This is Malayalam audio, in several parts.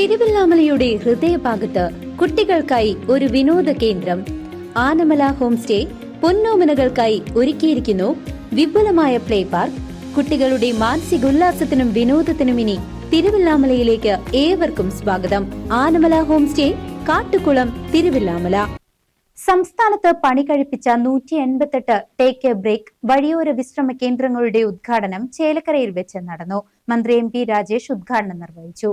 തിരുവല്ലാമലയുടെ ഹൃദയഭാഗത്ത് കുട്ടികൾക്കായി ഒരു വിനോദ കേന്ദ്രം. ആനമല ഹോം സ്റ്റേ പൊന്നോമനകൾക്കായി ഒരുക്കിയിരിക്കുന്നു. വിപുലമായ പ്ലേ പാർക്ക്. കുട്ടികളുടെ മാനസിക ഉല്ലാസത്തിനും വിനോദത്തിനും ഇനി തിരുവല്ലാമലയിലേക്ക് ഏവർക്കും സ്വാഗതം. Anamala home stay Kattukulam Thiruvallamala. സംസ്ഥാനത്ത് പണി കഴിപ്പിച്ച നൂറ്റി എൺപത്തെട്ട് ടേക്ക് എ ബ്രേക്ക് വഴിയോര വിശ്രമ കേന്ദ്രങ്ങളുടെ ഉദ്ഘാടനം ചേലക്കരയിൽ വെച്ച് നടന്നു. മന്ത്രി എം പി രാജേഷ് ഉദ്ഘാടനം നിർവഹിച്ചു.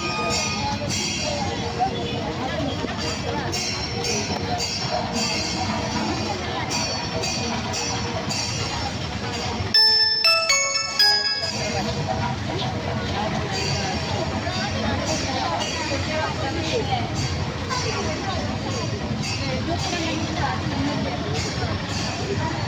Thank you.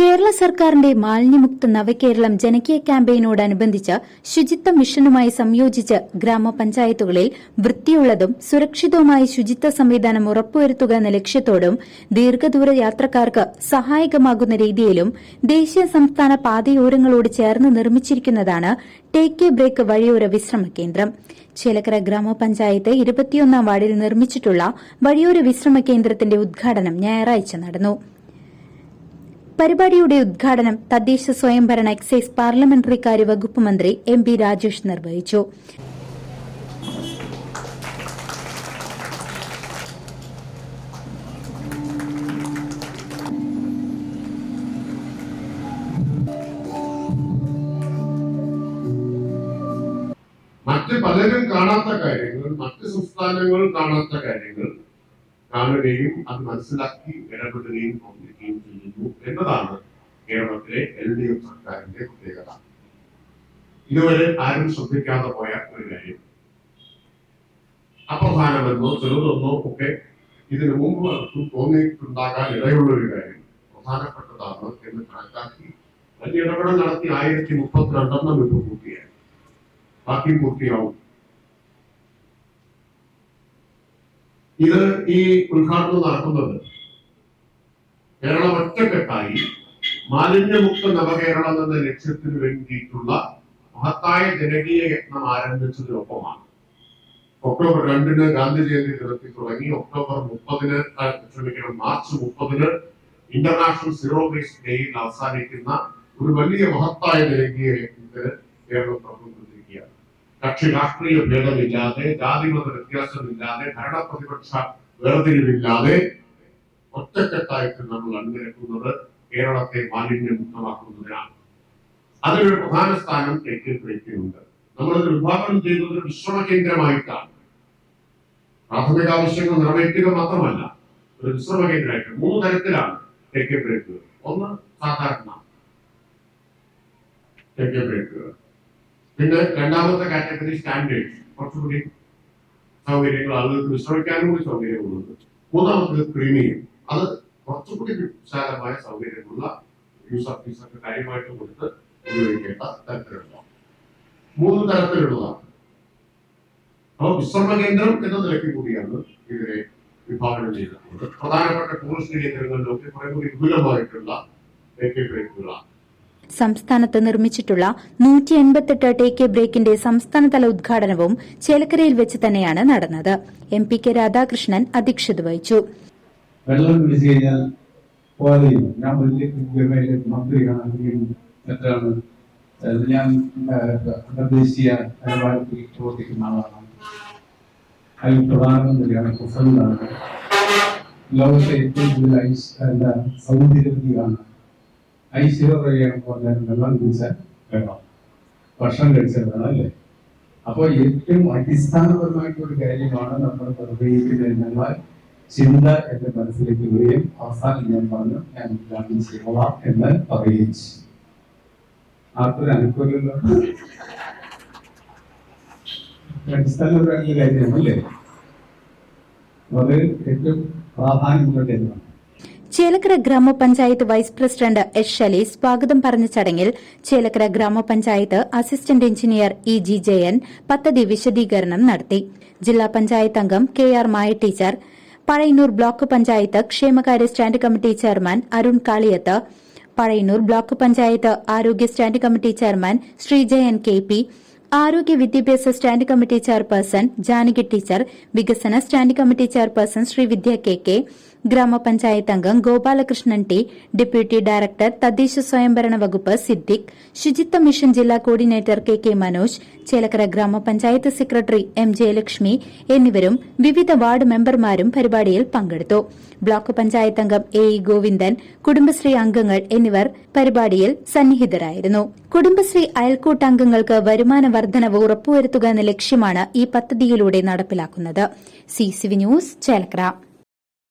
കേരള സർക്കാരിന്റെ മാലിന്യമുക്ത നവകേരളം ജനകീയ ക്യാമ്പയിനോടനുബന്ധിച്ച് ശുചിത്വ മിഷനുമായി സംയോജിച്ച് ഗ്രാമപഞ്ചായത്തുകളിൽ വൃത്തിയുള്ളതും സുരക്ഷിതവുമായ ശുചിത്വ സംവിധാനം ഉറപ്പുവരുത്തുക എന്ന ലക്ഷ്യത്തോടും ദീർഘദൂര യാത്രക്കാർക്ക് സഹായകമാകുന്ന രീതിയിലും ദേശീയ സംസ്ഥാന പാതയോരങ്ങളോട് ചേർന്ന് നിർമ്മിച്ചിരിക്കുന്നതാണ് ടേക്ക് എ ബ്രേക്ക് വഴിയോര വിശ്രമ കേന്ദ്രം. ചേലക്കര ഗ്രാമപഞ്ചായത്ത് ഇരുപത്തിയൊന്നാം വാർഡിൽ നിർമ്മിച്ചിട്ടുള്ള വഴിയോര വിശ്രമ കേന്ദ്രത്തിന്റെ ഉദ്ഘാടനം ഞായറാഴ്ച നടന്നു. പരിപാടിയുടെ ഉദ്ഘാടനം തദ്ദേശ സ്വയംഭരണ എക്സൈസ് പാർലമെന്ററി കാര്യ വകുപ്പ് മന്ത്രി എം ബി രാജേഷ് നിർവഹിച്ചു. മറ്റ് പലരും കാണാത്ത കാര്യങ്ങൾ മറ്റ് സംസ്ഥാനങ്ങൾ കാണാത്ത കാര്യങ്ങൾ കാണുകയും അത് മനസ്സിലാക്കി ഇടപെടുകയും പ്രവർത്തിക്കുകയും ചെയ്യുന്നു എന്നതാണ് കേരളത്തിലെ എൽ ഡി എഫ് സർക്കാരിന്റെ പ്രത്യേകത. ഇതുവരെ ആരും ശ്രദ്ധിക്കാതെ പോയ ഒരു കാര്യം. അപ്രധാനമെന്നോ ചെറുതെന്നോ ഒക്കെ ഇതിനു മുമ്പ് ആർക്കും തോന്നിയിട്ടുണ്ടാകാൻ ഇടയുള്ള ഒരു കാര്യം. പ്രധാനപ്പെട്ടതാണ് എന്ന് കണക്കാക്കി വലിയ ഇടപെടൽ നടത്തി ആയിരത്തി മുപ്പത്തിരണ്ടെണ്ണം ഇപ്പൊ പൂർത്തിയായി. ബാക്കി പൂർത്തിയാവും. ഇത് ഈ ഉദ്ഘാടനം നടക്കുന്നത് കേരളം ഒറ്റക്കെട്ടായി മാലിന്യമുക്ത നവകേരളം എന്ന ലക്ഷ്യത്തിന് വേണ്ടിയിട്ടുള്ള മഹത്തായ ജനകീയ യത്നം ആരംഭിച്ചതിനൊപ്പമാണ്. ഒക്ടോബർ രണ്ടിന് ഗാന്ധി ജയന്തി ദിനത്തിൽ തുടങ്ങി. ഒക്ടോബർ മുപ്പതിന് ക്ഷമിക്കണം മാർച്ച് മുപ്പതിന് ഇന്റർനാഷണൽ സീറോ വേസ്റ്റ് ഡേയിൽ അവസാനിക്കുന്ന ഒരു വലിയ മഹത്തായ ജനകീയ യത്നത്തിന് കേരളം തുടർന്നുകൊണ്ടിരിക്കുകയാണ് കക്ഷി രാഷ്ട്രീയ ഭേദമില്ലാതെ ജാതിമത വ്യത്യാസമില്ലാതെ ഭരണ പ്രതിപക്ഷ വേർതിരിവില്ലാതെ ഒറ്റക്കെട്ടായിട്ട് നമ്മൾ അണിനിരക്കുന്നത് കേരളത്തെ മാലിന്യമുക്തമാക്കുന്നതിനാണ്. അതിലൊരു പ്രധാന സ്ഥാനം തെക്കേ ബ്രേക്കിനുണ്ട് നമ്മളിത് വിഭാവനം ചെയ്യുന്നത് വിശ്രമ കേന്ദ്രമായിട്ടാണ്. പ്രാഥമിക ആവശ്യങ്ങൾ നിറവേറ്റുക മാത്രമല്ല ഒരു വിശ്രമ കേന്ദ്രമായിട്ട് മൂന്ന് തരത്തിലാണ് തെക്കേ ബ്രേക്കുകൾ ഒന്ന് സാധാരണ തെക്കേ ബ്രേക്കുകൾ പിന്നെ രണ്ടാമത്തെ കാറ്റഗറി സ്റ്റാൻഡേർഡ്. കുറച്ചുകൂടി സൗകര്യങ്ങൾ ആളുകൾക്ക് വിശ്രമിക്കാനും കൂടി സൗകര്യമുള്ളത് മൂന്നാമത്തത് പ്രീമിയം. അത് കുറച്ചുകൂടി വിശാലമായ സൗകര്യമുള്ള യൂസർ ഫീസൊക്കെ കാര്യമായിട്ട് കൊടുത്ത് ഉപയോഗിക്കേണ്ട തരത്തിലുള്ള മൂന്ന് തരത്തിലുള്ളതാണ്. അപ്പോൾ വിശ്രമ കേന്ദ്രം എന്ന നിലയ്ക്ക് കൂടിയാണ് ഇതിനെ വിഭാവനം ചെയ്തിട്ടുള്ളത്. പ്രധാനപ്പെട്ട ടൂറിസ്റ്റ് കേന്ദ്രങ്ങളിലൊക്കെ കുറെ കൂടി വിപുലമായിട്ടുള്ള ബ്രേക്കുകളാണ് സംസ്ഥാനത്ത് നിർമ്മിച്ചിട്ടുള്ള നൂറ്റി എൺപത്തെട്ട് ടേക്ക് ബ്രേക്കിന്റെ സംസ്ഥാനതല ഉദ്ഘാടനവും ചേലക്കരയിൽ വെച്ച് തന്നെയാണ് നടന്നത്. എം പി കെ രാധാകൃഷ്ണൻ അധ്യക്ഷത വഹിച്ചു. വെള്ളം പിടിച്ചു കഴിഞ്ഞാൽ ഞാൻ മറ്റാണ് ഏഹ് ഞാൻ അന്തർദേശീയ സൗന്ദര്യവതിയാണ് ഐശ്വര്യയാണ് പറഞ്ഞാൽ വെള്ളം കുടിച്ചാൽ വേണം ഭക്ഷണം കഴിച്ചാൽ വേണം അല്ലേ? അപ്പോൾ ഏറ്റവും അടിസ്ഥാനപരമായിട്ടുള്ള ഒരു കാര്യമാണ് നമ്മൾ നിർവഹിക്കുന്നത് ചിന്ത എന്റെ മനസ്സിലേക്ക് വരികയും അവസാനം ഞാൻ പറഞ്ഞു ഞാൻ ഉദ്ഘാടനം ചെയ്യണം എന്ന് പറയുകയും ചെയ്യും. ആർക്കൊരു അനുകൂലമല്ലോ അടിസ്ഥാനപരമായിട്ടുള്ള കാര്യമല്ലേ അത് ഏറ്റവും പ്രാധാന്യമുള്ള കാര്യമാണ്. ചേലക്കര ഗ്രാമപഞ്ചായത്ത് വൈസ് പ്രസിഡന്റ് എസ് ഷലി സ്വാഗതം പറഞ്ഞ ചടങ്ങിൽ ചേലക്കര ഗ്രാമപഞ്ചായത്ത് assistant engineer E G Jayan പദ്ധതി വിശദീകരണം നടത്തി. ജില്ലാ പഞ്ചായത്ത് അംഗം K R Maya teacher Pazhayannur block panchayat ക്ഷേമകാര്യ stand committee chairman Arun Kaliyath Pazhayannur block panchayat ആരോഗ്യ stand committee chairman Sreejayan K P ആരോഗ്യ വിദ്യാഭ്യാസ stand committee chairperson Janaki teacher വികസന stand committee chairperson Sreevidya K K ഗ്രാമപഞ്ചായത്ത് അംഗം ഗോപാലകൃഷ്ണൻ ടി ഡെപ്യൂട്ടി ഡയറക്ടർ തദ്ദേശ സ്വയംഭരണ വകുപ്പ് സിദ്ദിഖ് ശുചിത്വ മിഷൻ ജില്ലാ coordinator K K Manoj Chelakkara ഗ്രാമപഞ്ചായത്ത് സെക്രട്ടറി എം ജയലക്ഷ്മി എന്നിവരും വിവിധ വാർഡ് മെമ്പർമാരും പരിപാടിയിൽ പങ്കെടുത്തു. ബ്ലോക്ക് പഞ്ചായത്ത് അംഗം എ ഇ ഗോവിന്ദൻ കുടുംബശ്രീ അംഗങ്ങൾ എന്നിവർ പരിപാടിയിൽ സന്നിഹിതരായിരുന്നു. കുടുംബശ്രീ അയൽക്കൂട്ടംഗങ്ങൾക്ക് വരുമാന വർധനവ് ഉറപ്പുവരുത്തുക എന്ന ലക്ഷ്യമാണ് ഈ പദ്ധതിയിലൂടെ നടപ്പിലാക്കുന്നത്. C news Chelakkara.